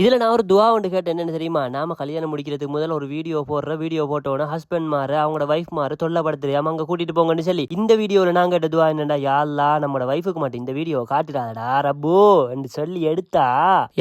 இதுல நான் ஒரு துவா ஒன்று கேட்டேன். என்னன்னு தெரியுமா? நாம கல்யாணம் முடிக்கிறதுக்கு முதல்ல ஒரு வீடியோ போடுற வீடியோ போட்டோன்னா ஹஸ்பண்ட் மாறு அவங்களோட ஒய்ஃப் மாறு தொல்லப்படுத்துறியாம அங்கே கூட்டிட்டு போங்கன்னு சொல்லி இந்த வீடியோவில் நான் கேட்ட துவா என்னடா யாழ்லா நம்மளோட ஒய்ஃபுக்கு மட்டும் இந்த வீடியோ காட்டிடாதடா ரப்போ என்று சொல்லி எடுத்தா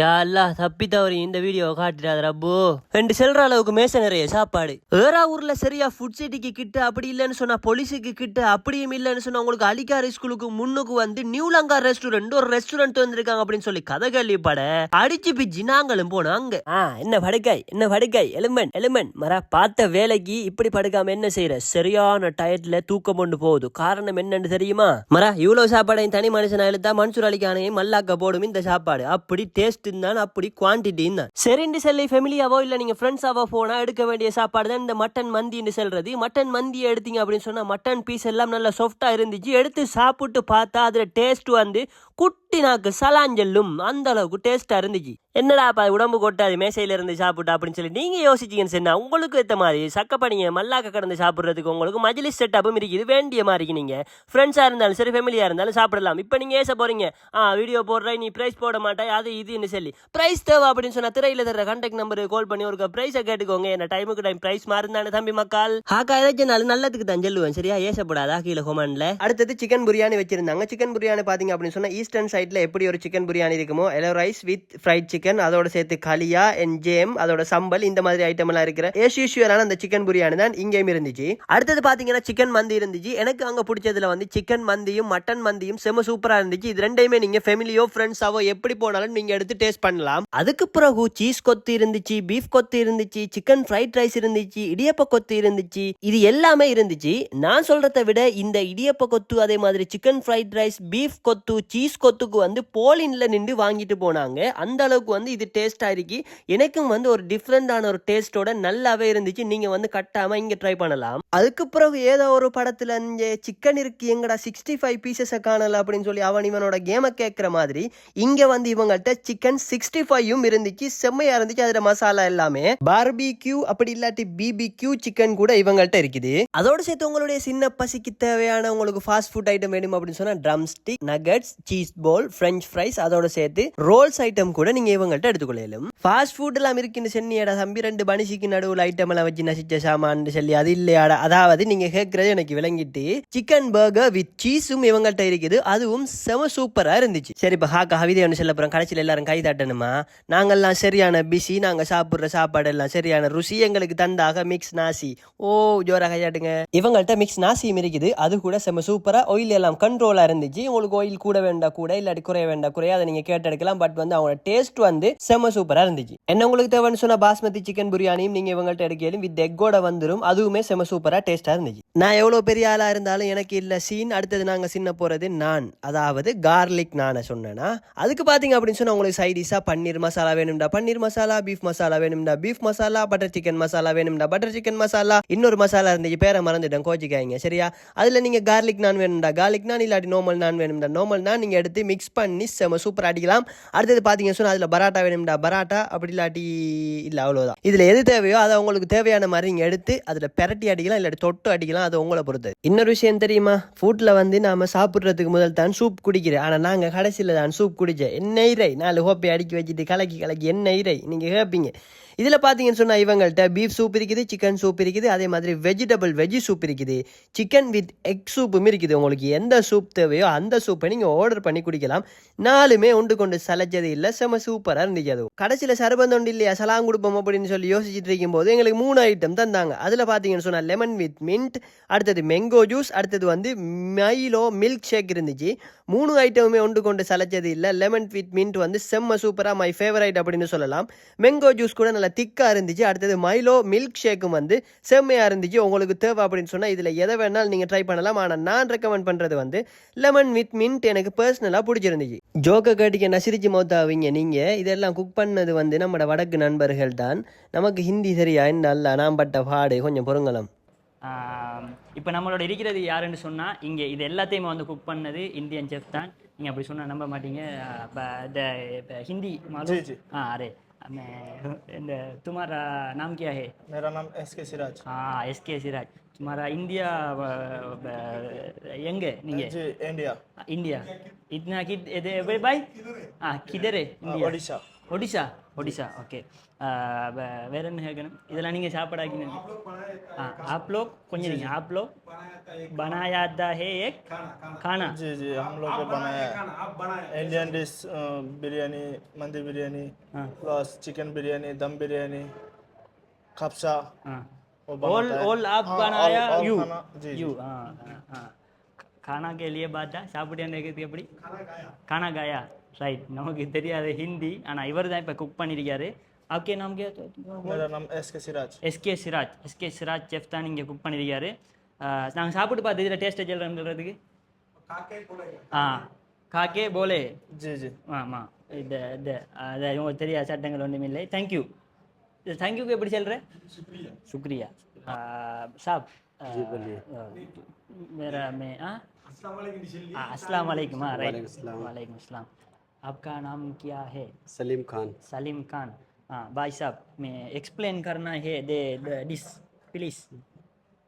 யாழ்லா அல்லா தப்பி தவறி இந்த வீடியோ காட்டிடாத ரப்போ என்று செல்ற அளவுக்கு மேச நிறைய சாப்பாடு. வேற ஊர்ல சரியா ஃபுட் சிட்டிக்கு கிட்ட அப்படி இல்லைன்னு சொன்னா போலீஸுக்கு கிட்ட அப்படியும் இல்லைன்னு சொன்னா உங்களுக்கு அலிகாரி ஸ்கூலுக்கு முன்னுக்கு வந்து நியூலங்கா ரெஸ்டாரண்ட் ஒரு ரெஸ்டாரண்ட் வந்திருக்காங்க அப்படின்னு சொல்லி கதை கேள்விப்பட அடிச்சு பிச்சு நாங்களும் போனோம் அங்க ஆ என்ன படுக்கை என்ன படுக்கை எலுமன் எலுமன் மரா பார்த்த வேலைக்கு இப்படி படுக்காம என்ன செய்யற சரியான டயர்ட்ல தூக்கம் கொண்டு போகுது. காரணம் என்னன்னு தெரியுமா? மரா இவ்வளவு சாப்பாடையும் தனி மனுஷனா எழுத்தா மன்சூர் அலிக்கானையும் மல்லாக்க போடும் இந்த சாப்பாடு. அப்படி டேஸ்ட் இருந்தான் அப்படி குவான்டிட்டி தான் சரிண்டு செல்லை ஃபெமிலியாவோ இல்ல நீங்க ஃப்ரெண்ட்ஸாவோ போனா எடுக்க வேண்டிய சாப்பாடு தான் இந்த மட்டன் மந்தின்னு சொல்றது. மட்டன் மந்தியை எடுத்தீங்க அப்படின்னு சொன்னா மட்டன் பீஸ் எல்லாம் நல்லா சாஃப்டா இருந்துச்சு. எடுத்து சாப்பிட்டு பார்த்தா அதுல டேஸ்ட் வந்து குட்டி நாக்கு சலாஞ்சல்லும் அந்த அளவுக்கு டேஸ்டா இருந்துச்சு. என்னடா அப்ப உடம்பு கொட்டாது மேசையில இருந்து சாப்பிட்டா அப்படின்னு சொல்லி நீங்க யோசிச்சீங்கன்னு சொன்னா உங்களுக்கு ஏற்ற மாதிரி சக்கப்பனிங்க மல்லாக்க கடந்து சாப்பிடுறதுக்கு உங்களுக்கு மஜ்லிஸ் செட்டப்பும் இருக்குது. வேண்டிய மாதிரி நீங்க ஃப்ரெண்ட்ஸா இருந்தாலும் சரி ஃபேமிலியா இருந்தாலும் சாப்பிடலாம். இப்போ நீங்க ஏச போறீங்க ஆ வீடியோ போடுற நீ பிரைஸ் போட மாட்டா அது இதுன்னு சொல்லி. பிரைஸ் தேவை அப்படின்னு சொன்னா திரையில தர கான்டாக்ட் நம்பருக்கு கால் பண்ணி ஒரு பிரைஸை கேட்டுக்கோங்க. என்ன டைமுக்கு டைம் பிரைஸ் மாறுந்தானே தம்பி மக்கள். ஹாக்கா ஏதாச்சும் நாலு நல்லதுக்கு தான் சொல்லுவேன் சரியா? ஏசப்படாதா கீழே ஹோமான்ல அடுத்தது சிக்கன் பிரியாணி வச்சிருந்தாங்க. சிக்கன் பிரியாணி பாத்தீங்க அப்படின்னு சொன்னா ஈஸ்டர்ன் சைட்ல எப்படி ஒரு சிக்கன் பிரியாணி இருக்குமோ yellow rice with fried chicken அதோட சேர்த்து களியா அண்ட் ஜேம் அதோட சம்பல் இந்த மாதிரி ஐட்டம் எல்லாம் இருக்கிற ஏஸ் யூஸ்வலான அந்த சிக்கன் பிரியாணி தான் இங்கேயும் இருந்துச்சு. அடுத்தது பாத்தீங்கன்னா சிக்கன் மந்தி இருந்துச்சு. எனக்கு அங்க பிடிச்சதுல வந்து சிக்கன் மந்தியும் மட்டன் மந்தியும் செம சூப்பரா இருந்துச்சு. இது ரெண்டையுமே நீங்க ஃபேமிலியோ ஃப்ரெண்ட்ஸாவோ எப்படி போனாலும் நீங்க எடுத்து டேஸ்ட் பண்ணலாம். அதுக்கு பிறகு சீஸ் கொத்து இருந்துச்சு பீஃப் கொத்து இருந்துச்சு சிக்கன் ஃப்ரைட் ரைஸ் இருந்துச்சு இடியப்ப கொத்து இருந்துச்சு இது எல்லாமே இருந்துச்சு. நான் சொல்றதை விட இந்த இடியப்ப கொத்து அதே மாதிரி சிக்கன் ஃப்ரைட் ரைஸ் பீஃப் கொத்து சீஸ் கொத்துக்கு வந்து போலின்ல நின்று வாங்கிட்டு போனாங்க. அந்த அளவுக்கு வந்து இது டேஸ்டா இருக்கு. எனக்கும் வந்து ஒரு டிஃப்ரெண்டான ஒரு டேஸ்டோட நல்லாவே இருந்துச்சு. நீங்க வந்து கட்டாம இங்க ட்ரை பண்ணலாம். அதுக்கு பிறகு ஏதோ ஒரு படத்துல இந்த சிக்கன் இருக்கு. எங்கடா சிக்ஸ்டி ஃபைவ் பீசஸை காணல அப்படின்னு சொல்லி அவன் இவனோட கேமை கேட்குற மாதிரி இங்க வந்து இவங்கள்ட்ட சிக்கன் சிக்ஸ்டி ஃபைவும் இருந்துச்சு. செம்மையா இருந்துச்சு. அதுல மசாலா எல்லாமே. பார்பி கியூ அப்படி இல்லாட்டி பிபி கியூ சிக்கன் கூட இவங்கள்ட்ட இருக்குது. அதோட சேர்த்து உங்களுடைய சின்ன பசிக்கு தேவையான உங்களுக்கு ஃபாஸ்ட் ஃபுட் ஐட்டம் வேணும் அப்படின்னு சொன்னா drumstick nuggets cheese ball French fries அதோட சேர்த்து ரோல்ஸ் ஐட்டம் கூட நீங்க இவங்கள்ட்ட எடுத்துக்கொள்ளலும். ஃபாஸ்ட் ஃபுட் எல்லாம் இருக்குன்னு சென்னியடா தம்பி ரெண்டு பனிசிக்கு நடுவில் ஐட்டம் எல்லாம் வச்சு நசிச்ச சாமான் சொல்லி அது இல்லையாடா. அதாவது நீங்க கேட்கறது எனக்கு விளங்கிட்டு சிக்கன் பர்கர் வித் சீஸும் இவங்கள்ட்ட இருக்குது அதுவும் செம சூப்பரா இருந்துச்சு. சரி இப்போ ஹாக்கா ஹவிதே ஒன்று சொல்ல போறோம். கடைசியில் எல்லாரும் கை தட்டணுமா? நாங்கெல்லாம் சரியான பிஸி நாங்க சாப்பிடுற சாப்பாடு எல்லாம் சரியான ருசி எங்களுக்கு தந்தாக மிக்ஸ் நாசி. ஓ ஜோரா கையாட்டுங்க இவங்கள்ட்ட மிக்ஸ் நாசியும் இருக்குது அது கூட செம சூப்பரா ஆயில் எல்லாம் கண்ட்ரோலா இருந்துச்சு. உங்களுக்கு ஆயில் கூட வேண்டாம் கூட இல்லாட்டி குறைய வேண்டாம். குறைய அதை நீங்க கேட்டு எடுக்கலாம். பட் வந்து அவங்களோட டேஸ்ட் வந்து செம சூப்பரா இருந்துச்சு. என்ன உங்களுக்கு தேவைன்னு சொன்னா பாஸ்மதி சிக்கன் பிரியாணியும் நீங்க இவங்கள்ட்ட எடுக்கலும் வித் எக்கோட வந்துரும். அதுவுமே செம சூப்பரா டேஸ்டா இருந்துச்சு. நான் எவ்வளவு பெரிய ஆளா இருந்தாலும் எனக்கு இல்ல சீன் அடுத்தது நாங்க சின்ன போறது நான் அதாவது கார்லிக் நானை சொன்னேன்னா அதுக்கு பாத்தீங்க அப்படின்னு சொன்னா உங்களுக்கு சைடிஷா பன்னீர் மசாலா வேணும்டா. பன்னீர் மசாலா பீஃப் மசாலா வேணும்டா. Beef masala butter chicken masala வேணும்டா. பட்டர் சிக்கன் மசாலா இன்னொரு மசாலா இருந்துச்சு. பேரை மறந்துட்டேன் கோச்சிக்காய்ங்க சரியா? அதுல நீங்க கார்லிக் நான் வேணும்டா. கார்லிக் நான் இல்லாட்டி நார்மல் நான் வேணும்டா. நார்மல் நான் நீங்க எடுத்து மிக்ஸ் பண்ணி செம சூப்பர் அடிக்கலாம். அடுத்தது பார்த்தீங்க சொன்னால் அதில் பராட்டா வேணும்டா. பராட்டா அப்படி இல்லாட்டி இல்லை அவ்வளோதான் இதில் எது தேவையோ அதை உங்களுக்கு தேவையான மாதிரி நீங்கள் எடுத்து அதில் பெரட்டி அடிக்கலாம் இல்லாட்டி தொட்டு அடிக்கலாம் அது உங்களை பொறுத்து இன்னொரு விஷயம் தெரியுமா? ஃபுட்டில் வந்து நாம சாப்பிட்றதுக்கு முதல் தான் சூப் குடிக்கிறேன். ஆனால் நாங்கள் கடைசியில் தான் சூப் குடித்தேன் என்ன இறை. நாலு ஹோப்பை அடுக்கி வச்சுட்டு கலக்கி கலக்கி என்ன இறை. நீங்கள் கேட்பீங்க இதில் பார்த்தீங்கன்னு சொன்னால் இவங்கள்ட்ட பீஃப் சூப் இருக்குது சிக்கன் சூப் இருக்குது அதே மாதிரி வெஜிடபிள் வெஜ்ஜி சூப் இருக்குது. சிக்கன் வித் எக் சூப்பும் இருக்குது. உங்களுக்கு எந்த சூப் தேவையோ அந்த சூப்பை நீங்கள் ஆர்டர் பண்ணி குடிக்கலாம். நாலுமே உண்டு கொண்டு சலைச்சது இல்லை செம சூப்பராக இருந்துச்சு அதுவும். கடைசியில் சர்பந்தம் இல்லையா சலாம் கொடுப்போம் அப்படின்னு சொல்லி யோசிச்சுட்டு இருக்கும்போது எங்களுக்கு மூணு ஐட்டம் தந்தாங்க. அதில் பார்த்தீங்கன்னு சொன்னால் லெமன் வித் மின்ட் அடுத்தது மெங்கோ ஜூஸ் அடுத்தது வந்து மைலோ மில்க் ஷேக் இருந்துச்சு. மூணு ஐட்டமுமே உண்டு கொண்டு சலைச்சது இல்லை லெமன் வித் மின்ட் வந்து செம்ம சூப்பராக மை ஃபேவரைட் அப்படின்னு சொல்லலாம். மெங்கோ ஜூஸ் கூட நல்லா நல்ல திக்காக இருந்துச்சு. அடுத்தது மைலோ மில்க் ஷேக்கும் வந்து செம்மையாக இருந்துச்சு. உங்களுக்கு தேவை அப்படின்னு சொன்னால் இதில் எதை வேணாலும் நீங்கள் ட்ரை பண்ணலாம். ஆனால் நான் ரெக்கமெண்ட் பண்ணுறது வந்து லெமன் வித் மின்ட் எனக்கு பர்சனலாக பிடிச்சிருந்துச்சு. ஜோக்க கேட்டிக்க நசிரிச்சு மௌத்தாவிங்க நீங்கள். இதெல்லாம் குக் பண்ணது வந்து நம்மளோட வடக்கு நண்பர்கள் தான். நமக்கு ஹிந்தி சரியா? நல்லா நான் பட்ட பாடு. கொஞ்சம் பொருங்கலம் இப்போ நம்மளோட இருக்கிறது யாருன்னு சொன்னால் இங்கே இது எல்லாத்தையுமே வந்து குக் பண்ணது இந்தியன் செஃப் தான். நீங்கள் அப்படி சொன்னால் நம்ப மாட்டீங்க. இப்போ இந்த ஹிந்தி ஆ அரே. मैं uh, तुम्हारा नाम क्या है? मेरा नाम एस के सिराज हाँ एस के सिराज तुम्हारा इंडिया यंग uh, uh, है इंडिया हाँ, इंडिया इतना कि भाई? हाँ? किधर है? इंडिया ओडिशा ஒடிசா ஒடிசா ஓகே வேற என்ன கேட்கணும் இதெல்லாம் நீங்கள் சாப்பாடாக்கினது ஆ आप लोग கொஞ்சம் நீங்கள் आप लोग बनाया था है एक खाना जी जी हम लोग को बनाया इंडियन डिश बिरयानी मंदी बिरयानी हाँ। प्लस चिकन बिरयानी दम बिरयानी खपसा हाँ वो ऑल बनाता है। ऑल आप हाँ, बनाया all- all यू खाना, जी, जी। यू हाँ हाँ, हाँ खाना के लिए बात சாப்பிட்டு எப்படி கானா காயா ரைட் நமக்கு தெரியாது ஹிந்தி. ஆனால் இவர் தான் இப்போ குக் பண்ணியிருக்காரு ஓகே நாம் S K Siraj S K Siraj S K Siraj chef தான் இங்கே குக் பண்ணியிருக்காரு நாங்கள் சாப்பிட்டு பார்த்து இதில் டேஸ்ட் சொல்கிறதுக்கு ஆ காக்கே போலே. ஜி ஜி. ஆமாம் இது இது அதை இவங்க தெரியாது சட்டங்கள் ஒன்றும் இல்லை. தேங்க்யூ தேங்க்யூக்கு எப்படி சொல்கிற சுக்ரியா. சாப். வேற மே அஸ்லாம் வலைக்குமா ரைட் வலைக்கம் அஸ்லாம் हाँ आपका नाम क्या है? सलीम खान। सलीम खान। हाँ भाई साहब मैं एक्सप्लेन करना है the dish please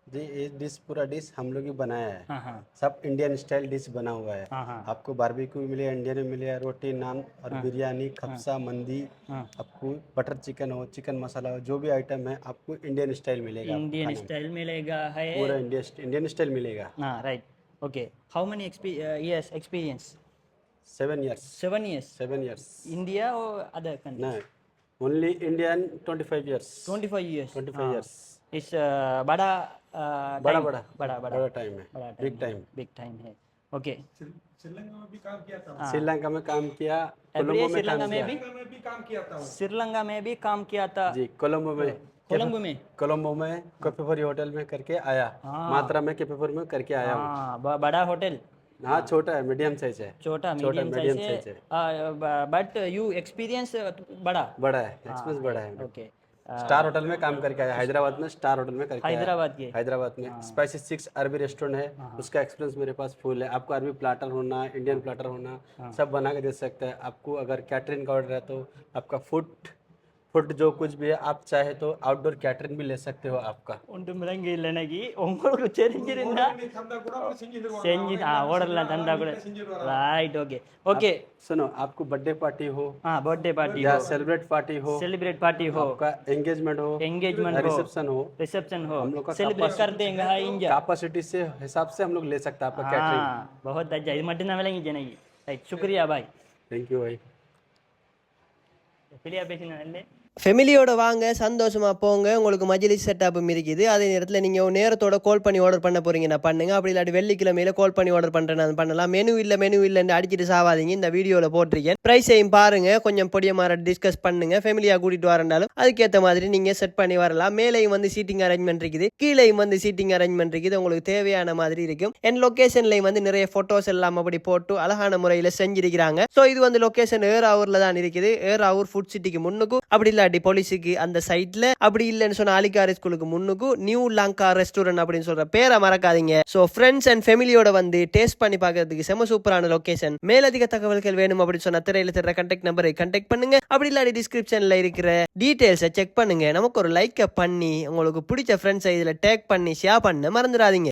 ji dish पूरा डिश हम लोग ही बनाया है। हाँ हाँ। सब इंडियन स्टाइल डिश बना हुआ है। हाँ हाँ। आपको बारबेक्यू मिलेगा इंडियन में मिलेगा रोटी नान और बिरयानी खपसा मंदी हाँ। आपको बटर चिकन हो चिकन मसाला हो जो भी आइटम है आपको इंडियन स्टाइल मिलेगा इंडियन स्टाइल मिलेगा है? पूरा इंडियन इंडियन स्टाइल मिलेगा। हाँ right okay how many years seven years seven years. Seven years India or other country no. Indian twenty five years 25 years. Twenty five years इस uh, बड़ा uh, बड़ा time- बड़ा बड़ा बड़ा बड़ा टाइम है बड़ा बिग टाइम बिग टाइम है ओके श्रीलंका में काम किया एवरी कोलंबो में श्रीलंका काम में किया भी श्रीलंका में भी काम किया था जी कोलंबो में कोलंबो में कोलंबो में कैफेफरी होटल में करके आया हाँ। मात्रा में कैफेफरी में करके आया बड़ा होटल हाँ छोटा है मीडियम साइज़ है। छोटा छोटा मीडियम medium साइज़ size है। बट यू एक्सपीरियंस बड़ा? बड़ा है एक्सपीरियंस बड़ा है। ओके स्टार होटल में काम करके आया हैदराबाद में स्टार होटल में करके आया। हैदराबाद के? हैदराबाद में। स्पाइसी सिक्स अरबी रेस्टोरेंट है उसका एक्सपीरियंस मेरे पास फुल है। आपको अरबी प्लाटर होना इंडियन प्लाटर होना सब बना के दे सकते हैं। आपको अगर कैटरिंग का ऑर्डर है तो आपका फ़ूड फ़ूड जो कुछ भी है आप चाहे तो आउटडोर कैटरिंग भी ले सकते हो आपका। ಉಂಟು ಮಿರಂಗಿ ಇಲ್ಲನಗಿ ಒಂಗೊಳಗು ಚೆರಿಂಗಿರಿಂದ सेंजी हाँ ऑर्डर ला धंधा कूड़ा राइट ओके ओके सुनो आपको बर्थडे पार्टी हो हाँ बर्थडे पार्टी या हो। सेलिब्रेट पार्टी हो सेलिब्रेट पार्टी हो। आपका एंगेजमेंट हो एंगेजमेंट हो। रिसेप्शन हो रिसेप्शन हो। हम लोग सेलिब्रेट कर देंगे हाँ इंजा कैपेसिटी से हिसाब से हम लोग ले सकते हैं आपका हाँ, कैटरिंग बहुत अच्छा इस है ना मिलेंगे जनाई राइट शुक्रिया भाई। थैंक यू भाई। फिर आप बेचने वाले ஃபெமிலியோட வாங்க சந்தோஷமா போங்க உங்களுக்கு மஜிலிஸ் செட்டப்பும் இருக்குது அதே நேரத்தில் நீங்கள் நேரத்தோட கால் பண்ணி ஆர்டர் பண்ண போறீங்கன்னா பண்ணுங்க. அப்படி இல்லாட்டி வெள்ளிக்கிழமையில கால் பண்ணி ஆர்டர் பண்ணுறேன் பண்ணலாம். மெனு இல்லை மெனு இல்லைன்னு அடிச்சிட்டு சாவாதீங்க. இந்த வீடியோவில் போட்டிருக்கேன். ப்ரைஸையும் பாருங்க. கொஞ்சம் பொடிய மாற டிஸ்கஸ் பண்ணுங்க. ஃபேமிலியாக கூட்டிட்டு வரனாலும் அதுக்கேற்ற மாதிரி நீங்கள் செட் பண்ணி வரலாம். மேலேயும் வந்து சீட்டிங் அரேஞ்ச்மெண்ட் இருக்குது. கீழேயும் வந்து சீட்டிங் அரேஞ்ச்மெண்ட் இருக்குது. உங்களுக்கு தேவையான மாதிரி இருக்கும். என் லொக்கேஷன்லையும் வந்து நிறைய ஃபோட்டோஸ் எல்லாம் அப்படி போட்டு அழகான முறையில் செஞ்சிருக்கிறாங்க. ஸோ இது வந்து லொக்கேஷன் ஏராவூரில் தான் இருக்குது. ஏறாவூர் ஃபுட் சிட்டிக்கு முன்னுக்கும். அப்படி இல்லை அடி போலீஸுக்கு அந்த சைட்ல அப்படி இல்லைன்னு சொன்ன அலிகாரி ஸ்கூலுக்கு முன்னுக்கு நியூ லங்கா ரெஸ்டாரண்ட் அப்படின்னு சொல்ற பேரை மறக்காதீங்க. ஸோ ஃப்ரெண்ட்ஸ் அண்ட் ஃபேமிலியோட வந்து டேஸ்ட் பண்ணி பார்க்கறதுக்கு செம சூப்பரான லொகேஷன் மேலதிக தகவல்கள் வேணும் அப்படின்னு சொன்ன திரையில தர கண்டெக்ட் நம்பரை கண்டெக்ட் பண்ணுங்க. அப்படி இல்லாட்டி டிஸ்கிரிப்ஷன்ல இருக்கிற டீடைல்ஸை செக் பண்ணுங்க. நமக்கு ஒரு லைக்கை பண்ணி உங்களுக்கு பிடிச்ச ஃப்ரெண்ட்ஸை இதுல டேக் பண்ணி ஷேர் பண்ண மறந்துடாதீங்க.